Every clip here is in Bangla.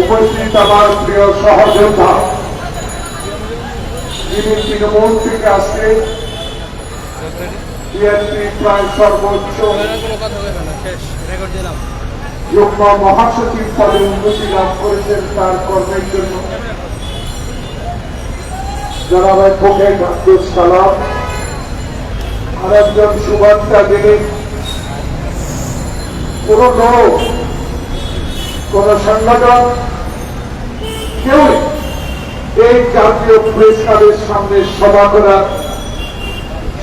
উপস্থিত আমার প্রিয় সহযোদ্ধা, যিনি তৃণমূল থেকে যুগ্ম মহাসচিব পদে উন্নতি লাভ করেছেন তার কর্মের জন্য। জনাব অ্যাডভোকেট আব্দুল সালাম আর একজন সুবার্তা যিনি কোন লোক কোন সংগঠন কেউ এই জাতীয় প্রেস ক্লাবের সামনে সভা করার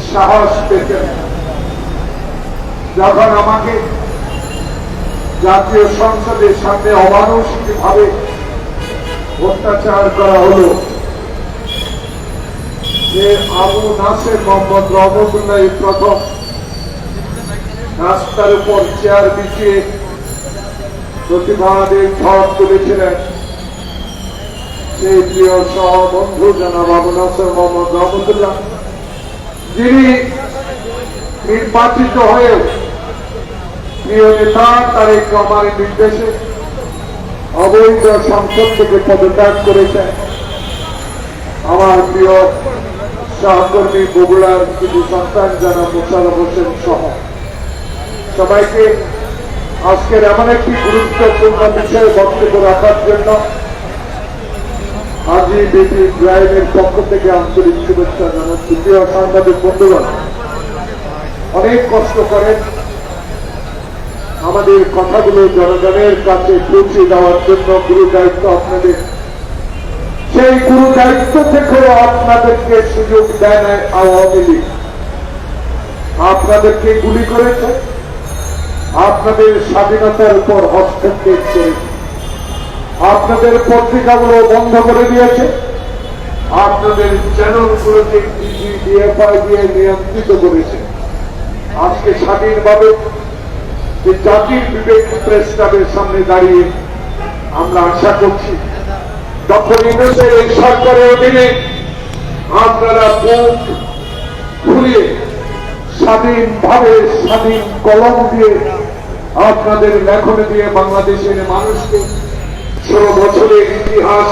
সাহস পেতেন যখন আমাকে জাতীয় সংসদের সামনে অমানসিক ভাবে অত্যাচার করা হলো যে আবু নাসের মোহাম্মদ রহমতুল্লাহ প্রথম রাস্তার উপর চেয়ার বিছিয়ে প্রতিবাদের ঝড় তুলেছিলেন। সেই প্রিয় সহ বন্ধু জানাব আবু মোহাম্মদ রহমতুল্লাহ, যিনি নির্বাচিত হয়ে প্রিয় নেতা তারেক রহমানের নির্দেশে অবৈধ সংসদ থেকে পদত্যাগ করেছেন। আমার প্রিয় সহকর্মী বগুড়ার কিছু সন্তান যারা মোশারফ হোসেন সহ সবাইকে আজকের এমন একটি গুরুত্বপূর্ণ বিষয়ে বক্তব্য রাখার জন্য আজি বিপি ইব্রাহিমের পক্ষ থেকে আন্তরিক শুভেচ্ছা জানাচ্ছি। প্রিয় সাংবাদিক বন্ধুগণ, অনেক কষ্ট করেন আমাদের কথাগুলো জনগণের কাছে পৌঁছে দেওয়ার জন্য গুরু দায়িত্ব আপনাদের। সেই গুরু দায়িত্ব থেকেও আপনাদেরকে সুযোগ দেয় না আওয়ামী লীগ। আপনাদেরকে গুলি করেছে। আপনাদের স্বাধীনতার উপর হস্তক্ষেপ করেছে আপনাদের পত্রিকাগুলো বন্ধ করে দিয়েছে, আপনাদের চ্যানেলগুলোকে নিয়ন্ত্রিত করেছে। আজকে স্বাধীনভাবে যে জাতির বিবেক প্রেস ক্লাবের সামনে দাঁড়িয়ে আমরা আশা করছি ডক্টর ইউনুসের এই সরকারের অধীনে আপনারা বুক ঘুরিয়ে স্বাধীনভাবে স্বাধীন কলম দিয়ে আপনাদের লেখনে দিয়ে বাংলাদেশের মানুষকে ষোলো বছরের ইতিহাস,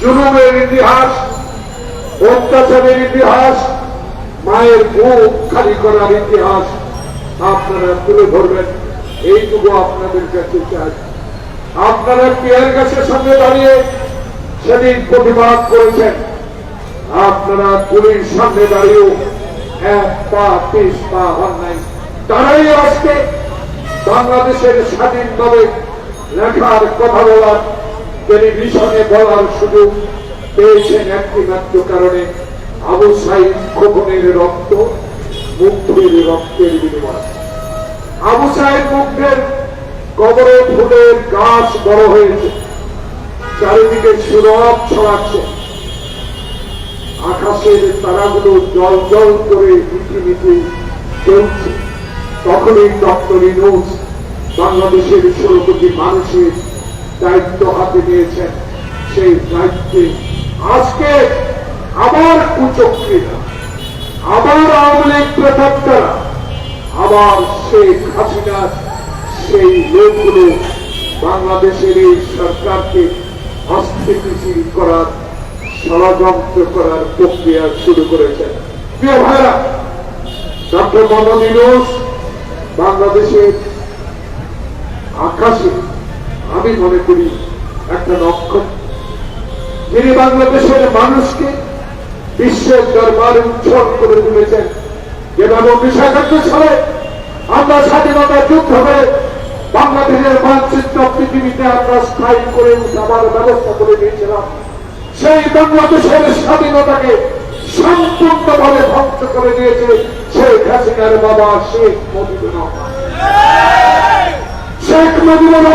জুলুমের ইতিহাস, অত্যাচারের ইতিহাস, মায়ের বুক খালি করার ইতিহাস আপনারা তুলে ধরবেন। এইটুকু আপনাদের কাছে চাই। আপনারা পেয়ার গাছের সঙ্গে দাঁড়িয়ে সেদিন প্রতিবাদ করেছেন। আপনারা পুলিশ সামনে দাঁড়িয়েও এক পা পিস পা হন নাই তারাই আজকে বাংলাদেশের স্বাধীনভাবে লেখার কথা বলার টেলিভিশনে বলার সুযোগ পেয়েছেন একটি মাত্র কারণে আবু সাইদ খোকনের রক্ত মুগ্ধের রক্তের বিনিময়। আবু সাহেব মুগ্ধের কবরে ফুলের গাছ বড় হয়েছে, চারিদিকে সুরভ ছড়াচ্ছে। আকাশের তারাগুলো জল জল করে পৃথিবীতে চলছে। তখনই ডক্টর ইনুস বাংলাদেশের ষোলো কোটি মানুষের দায়িত্ব হাতে নিয়েছেন। সেই দায়িত্বে আজকে আবার কুচক্রীরা, আবার আওয়ামী লীগ প্রথাপ্তারা আবার শেখ হাসিনার সেই লোকগুলো বাংলাদেশের এই সরকারকে অস্থিতিশীল করার, ষড়যন্ত্র করার প্রক্রিয়া শুরু করেছেন। প্রিয় ভাইরা ডক্টর মোহাম্মদ ইউনুস বাংলাদেশের আকাশে আমি মনে করি একটা নক্ষত্র। যিনি বাংলাদেশের মানুষকে বিশ্বের দরবারে উজ্জ্বল করে তুলেছেন যেভাবে উনিশশো একাত্তর সালে আমরা স্বাধীনতা যুদ্ধ করে বাংলাদেশের মানচিত্র পৃথিবীতে আমরা স্থায়ী করে উঠাবার ব্যবস্থা করে দিয়েছিলাম, সেই বাংলাদেশের স্বাধীনতাকে সম্পূর্ণভাবে ধ্বংস করে দিয়েছে শেখ হাসিনার বাবা শেখ মুজিবুর শেখ মুজিবুর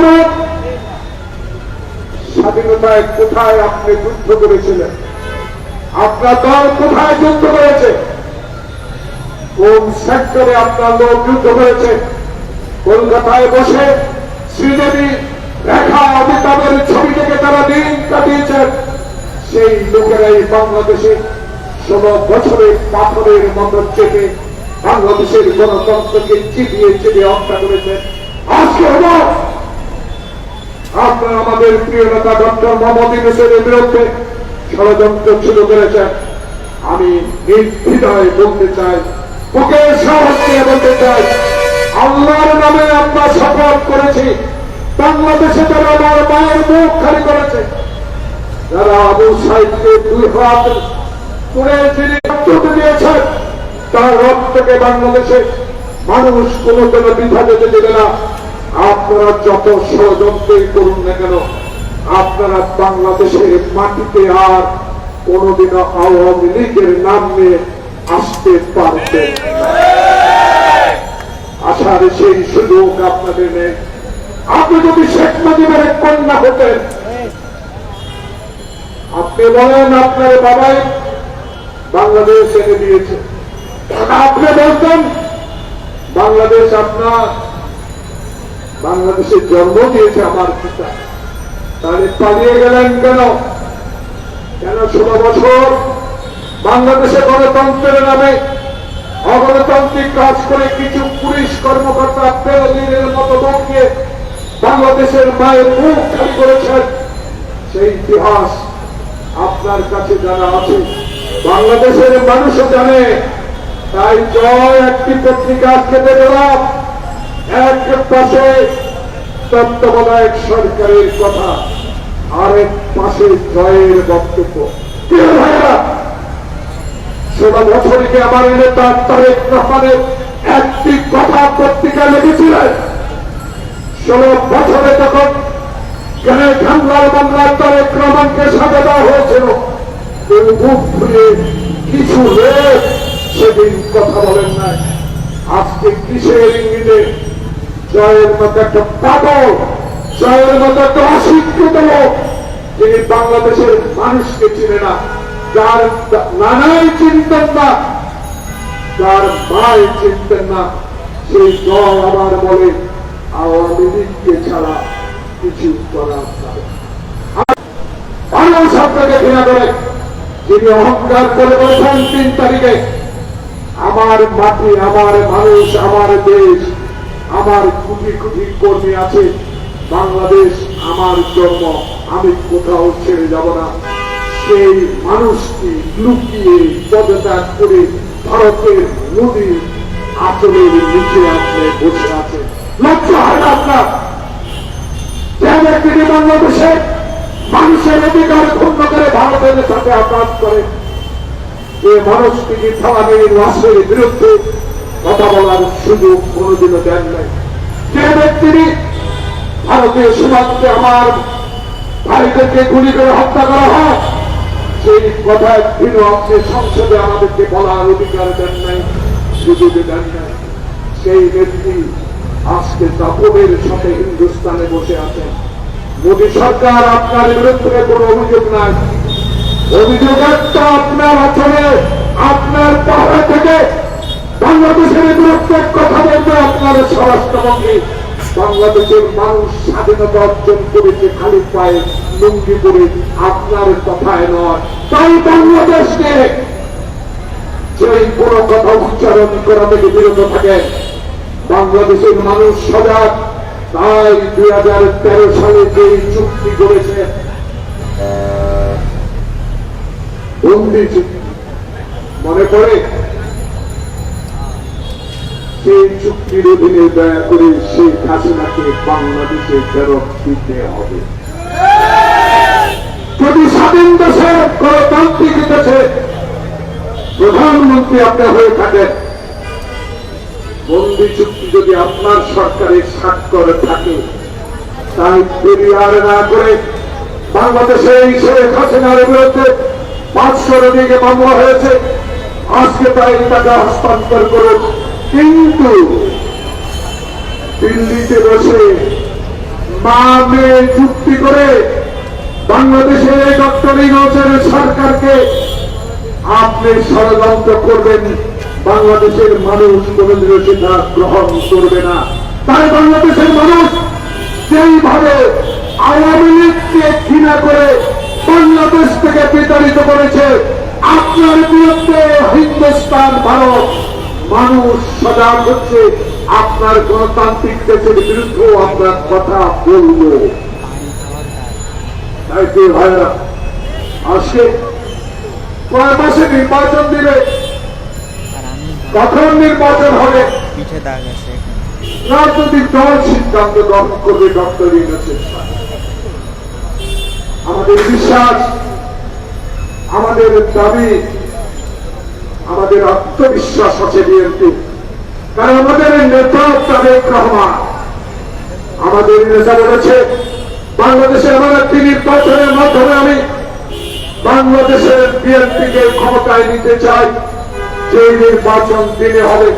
স্বাধীনতায় কোথায় আপনি যুদ্ধ করেছিলেন? আপনার দল কোথায় যুদ্ধ করেছে? কোন সেক্টরে আপনার লোক যুদ্ধ করেছে? কলকাতায় বসে শ্রীদেবী রেখা অমিতাভের ছবি থেকে তারা দিন কাটিয়েছেন। সেই লোকেরাই বাংলাদেশে ষোলো বছরে পাথরের মতো চেপে বাংলাদেশের গণতন্ত্রকে চিপিয়ে চিপিয়ে হত্যা করেছেন আজকে হল আপনারা আমাদের প্রিয় নেতা ডক্টর মোহাম্মদ ইউনুসের বিরুদ্ধে ষড়যন্ত্র শুরু করেছেন। আমি নির্দ্বিধায় বলতে চাই বুকের সাহস বলতে চাই, আল্লাহর নামে আমরা শপথ করেছি, বাংলাদেশে যারা আমার মায়ের মুখ খালি করেছে। যারা আবু সাহিদকে দুই হাত করে রক্ত দিয়েছেন তার রক্তকে বাংলাদেশে মানুষ কোনো যেন বিধা যেতে দেবে না, আপনারা যত ষড়যন্ত্রই করুন না কেন, আপনারা বাংলাদেশের মাটিতে আর কোনদিনও আওয়ামী লীগের নাম নিয়ে আসতে পারবেন। আসার সেই সুযোগ আপনাদের নেই আপনি যদি শেখ মুজিবের কন্যা হতেন, আপনি বলেন আপনার বাবাই বাংলাদেশ এনে দিয়েছে আপনি বলতেন, বাংলাদেশ আপনার, বাংলাদেশের জন্ম দিয়েছে আমার পিতা। তাহলে পালিয়ে গেলেন কেন? কেন ষোলো বছর বাংলাদেশে গণতন্ত্রের নামে অগণতান্ত্রিক কাজ করে কিছু পুলিশ কর্মকর্তা পেরোদিনের মতো লোককে বাংলাদেশের মায়ের মুখ খালি করেছেন? সেই ইতিহাস আপনার কাছে যারা আছে। বাংলাদেশের মানুষও জানে তাই জয় একটি পত্রিকা আজকে দেখলাম এক পাশে তত্ত্বাবধায়ক সরকারের কথা, আরেক পাশে জয়ের বক্তব্য। ষোলো বছরকে আমার নেতা তারেক রহমানের একটি কথা পত্রিকা লিখেছিলেন। ষোলো বছরে তখন কেন খানলার মামলার তারেক রহমানকে সাজা দেওয়া হয়েছিল? কিছু লোক সেদিন কথা বলেন নাই। আজকে কিসের ইঙ্গিতে? জয়ের মতো একটা পাগল, জয়ের মতো একটা অশিক্ষিত লোক, যিনি বাংলাদেশের মানুষকে চিনে না, যার নানাই চিনতেন না, যার মায় চিনতেন না, সেই দল আবার বলে, আওয়ামী লীগকে ছাড়া কিছু করার আপনাকে ঘৃণা করে, যিনি অহংকার করে বলেছেন তিন তারিখে আমার মাটি, আমার মানুষ, আমার দেশ, আমার কোটি কোটি কর্মী আছে। বাংলাদেশ আমার জন্ম, আমি কোথাও ছেড়ে যাব না। সেই মানুষকে লুকিয়ে পদত্যাগ করে ভারতের নদী আচলের নিচে আপনি বসে আছে। লজ্জা হয় না আপনার? বাংলাদেশে মানুষের অধিকার ক্ষুণ্ণ করে ভারতের সাথে আঘাত করে যে মানুষটিকে থামানের লাশের বিরুদ্ধে কথা বলার সুযোগ কোনোদিনও দেন নাই। যে ব্যক্তি ভারতীয় সীমান্তে আমার ভাইদেরকে গুলি করে হত্যা করা হয়, সেই কথায় ভিন্ন আপনি সংসদে আমাদেরকে বলার অধিকার দেন নাই, সুযোগ দেন নাই। সেই ব্যক্তি আজকে দাপনের সাথে হিন্দুস্তানে বসে আছেন। মোদী সরকার আপনার বিরুদ্ধে কোনো অভিযোগ নাই। অভিযোগ একটা আপনার আচরণে আপনার পাহাড় থেকে বাংলাদেশের বিরুদ্ধে কথা বলতে আপনার স্বরাষ্ট্রমন্ত্রী। বাংলাদেশের মানুষ স্বাধীনতা অর্জন করেছে খালি পায়ে লুঙ্গি পরে, আপনার কথায় নয়। তাই বাংলাদেশকে সেই কোনো কথা উচ্চারণ করা থেকে বিরত থাকে, বাংলাদেশের মানুষ সজাগ। তাই দুই হাজার তেরো সালে যে চুক্তি করেছে বন্দি চুক্তি মনে পড়ে? সেই চুক্তির অধীনে দয়া করে শেখ হাসিনাকে বাংলাদেশে ফেরত দিতে হবে। যদি স্বাধীন দেশে গণতান্ত্রিক দেশে প্রধানমন্ত্রী আপনি হয়ে থাকেন, বন্দি চুক্তি যদি আপনার সরকারের স্বাক্ষর থাকে, তাই দেরি আর না করে বাংলাদেশে এই শেখ হাসিনার বিরুদ্ধে পাঁচশোর দিকে মামলা হয়েছে। আজকে তাই টাকা হস্তান্তর করুন। কিন্তু দিল্লিতে বসে মা মেয়ে চুক্তি করে বাংলাদেশের এই ডক্টর ইনোজের সরকারকে আপনি ষড়যন্ত্র করবেন। বাংলাদেশের মানুষ কোনদিন সেটা গ্রহণ করবে না। তাই বাংলাদেশের মানুষ যেইভাবে আওয়ামী লীগকে ঘৃণা করে বাংলাদেশ থেকে বিতাড়িত করেছে আপনার বিরুদ্ধে হিন্দুস্তান ভারত। মানুষ সজাগ হচ্ছে আপনার গণতান্ত্রিক দেশের বিরুদ্ধেও আপনার কথা বলব। তাই যে ভাইরা আজকে কয় মাসে নির্বাচন দিবে? কখন নির্বাচন হবে? রাজনৈতিক দল সিদ্ধান্ত গ্রহণ করবে ডক্টর ইউনুসের আমাদের বিশ্বাস, আমাদের দাবি, আমাদের আত্মবিশ্বাস আছে বিএনপি। কারণ আমাদের নেতা তারেক রহমান, আমাদের নেতা বলেছে, বাংলাদেশের এমন একটি নির্বাচনের মাধ্যমে আমি বাংলাদেশের বিএনপিকে ক্ষমতায় নিতে চাই। যে নির্বাচন দিনে হবে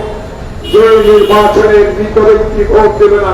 যে নির্বাচনের ভিতরে কি ভোট দেবে না।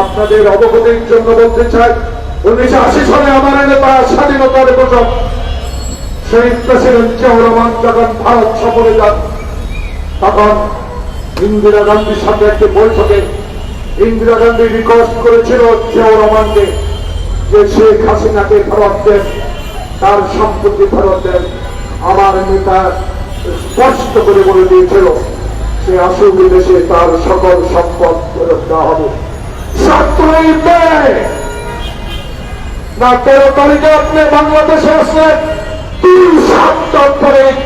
আপনাদের অবগতির জন্য বলতে চাই, উনিশশো আশি সালে আমার নেতা স্বাধীনতার ঘোষক শহীদ প্রেসিডেন্ট জিয়াউর যখন ভারত সফরে যান, তখন ইন্দিরা গান্ধীর সাথে একটি বৈঠকে ইন্দিরা গান্ধী রিকোয়েস্ট করেছিল জিয়াউর যে শেখ হাসিনাকে ফেরত দেন, তার সম্পত্তি ফেরত দেন। আমার নেতা স্পষ্ট করে বলে দিয়েছিল, সে আসুক দেশে তার সকল সম্পদ ফেরত দেওয়া হবে। সতেরোই মে। না, তেরো তারিখে আপনি বাংলাদেশে আসলেন। তিন সপ্তাহ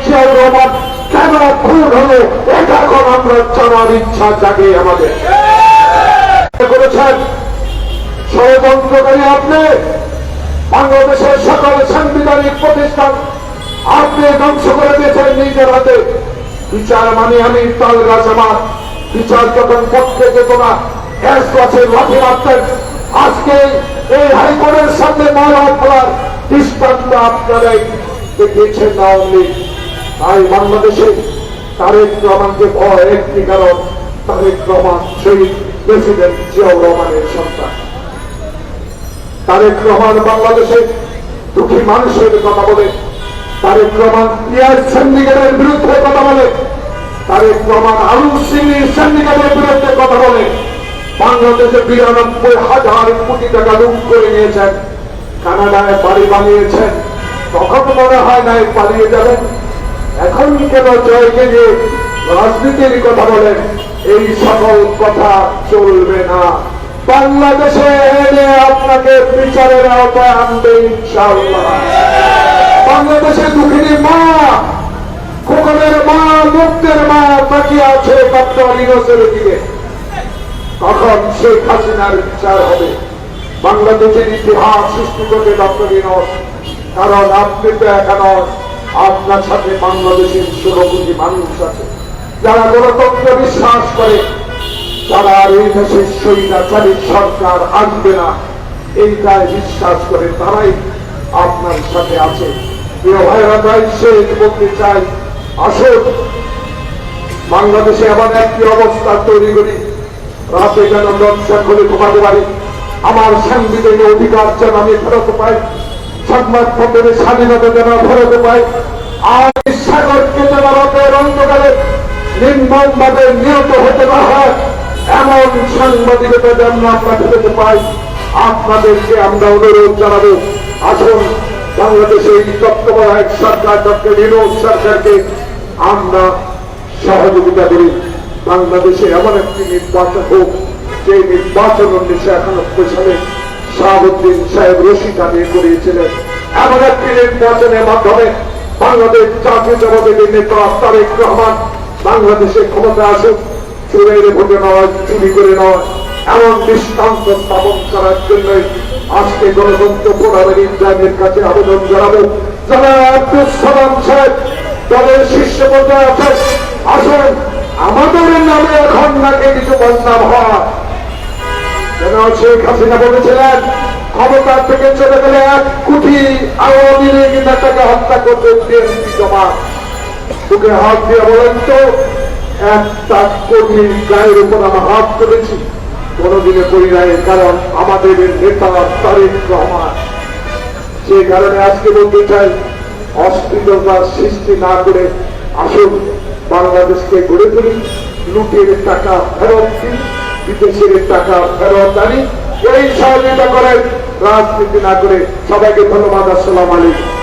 জিয়াউর রহমান, কেন ভুল হলো? এটা এখন আমরা জানার ইচ্ছা জাগে আমাদের। করেছেন? ষড়যন্ত্রকারী আপনি, বাংলাদেশের সকল সাংবিধানিক প্রতিষ্ঠান আপনি ধ্বংস করে দিয়েছেন নিজের হাতে। বিচার মানে আমি তাল গাছ আমার বিচার যখন পক্ষে যেত না আজকে এই হাইকোর্টের সামনে মারা ফেলার দৃষ্টান্ত আপনারাই দেখিয়েছেন আওয়ামী তাই বাংলাদেশে তারেক রহমানকে ভয়, একটি কারণ, তারেক রহমান শহীদ প্রেসিডেন্ট জিয়াউর রহমানের সন্তান। তারেক রহমান বাংলাদেশে দুঃখী মানুষের কথা বলে, তারেক রহমান পিয়াজ সিন্ডিকেটের বিরুদ্ধে কথা বলে, তারেক রহমান আলু সিংহ সিন্ডিকেটের বিরুদ্ধে কথা বলে। বাংলাদেশে বিরানব্বই হাজার কোটি টাকা লুট করে নিয়েছেন। কানাডায় বাড়ি বানিয়েছেন। তখন মনে হয় নাই পালিয়ে যাবেন। এখন কেন জয়কে যে রাজনীতির কথা বলেন? এই সকল কথা চলবে না। বাংলাদেশে এনে আপনাকে বিচারের আওতায় আনবে ইনশাআল্লাহ। বাংলাদেশে দুঃখিনী মা, খোকনের মা, মুক্তের মা তাকিয়ে আছে ডক্টর ইনোসের দিকে। তখন শেখ হাসিনার বিচার হবে। বাংলাদেশের ইতিহাস সৃষ্টি করবে ডক্টর কারণ আপনি তো এখনও আপনার সাথে বাংলাদেশের ষোলো মানুষ আছে। যারা গণতন্ত্র বিশ্বাস করে আর এই দেশের স্বৈরাচারী সরকার আসবে না, এইটাই বিশ্বাস করে তারাই আপনার সাথে আছে। বলতে চাই, আসুন, বাংলাদেশে এমন একটি অবস্থা তৈরি করি। রাতে যেন দরজা খুলে ঘুমাতে পারি আমার সাংবিধানিক অধিকার যেন আমি ফেরত পাই সংবাদপত্রের স্বাধীনতা যেন ফেরত পাই, আর সাগরকে যেন রাতের অন্ধকারে নির্মমভাবে নিহত হতে না হয়, এমন সাংবাদিকতা যেন আমরা ফেরতে পাই। আপনাদেরকে আমরা অনুরোধ জানাব, আসুন বাংলাদেশে এই তত্ত্বাবধায়ক সরকার ডক্টর বিনোদ সরকারকে আমরা সহযোগিতা করি। বাংলাদেশে এমন একটি নির্বাচন হোক যে নির্বাচন উনিশশো একানব্বই সালে শাহাবুদ্দিন সাহেব রশিদ আদিয়ে করিয়েছিলেন এমন একটি নির্বাচনের মাধ্যমে বাংলাদেশ জাতীয় জাতীয়তাবাদী নেতা তারেক রহমান বাংলাদেশে ক্ষমতা আসুক, চুরের ভোটে নয়, চুরি করে নয়, এমন দৃষ্টান্ত স্থাপন করার জন্য আজকে গণতন্ত্র ফোরামের ইন্ডিয়ানের কাছে আবেদন জানাব। যারা আব্দুল সালাম সাহেব, দলের শীর্ষ পর্যায়ে আছেন। আসুন আমাদের নামে এখন নাকি কিছু বদনাম হয়। যেন শেখ হাসিনা বলেছিলেন ক্ষমতা থেকে চলে গেলে এক কোটি আওয়ামী লীগ নেতাকে হত্যা করতে বিএনপি জমা বুকে হাত দিয়ে বলেন তো, একটা কর্মীর গায়ের উপর আমরা হাত করেছি কোনদিনে করি নাই, কারণ আমাদের নেতা তারেক রহমান। সে কারণে আজকে বলতে চাই অস্থিরতার সৃষ্টি না করে আসুন। বাংলাদেশকে গড়ে তুলি। লুটের টাকা ফেরত দিন, বিদেশের টাকা ফেরত আনি। এই সহযোগিতা করেন রাজনীতি না করে সবাইকে ধন্যবাদ, আসসালাম আলাইকুম।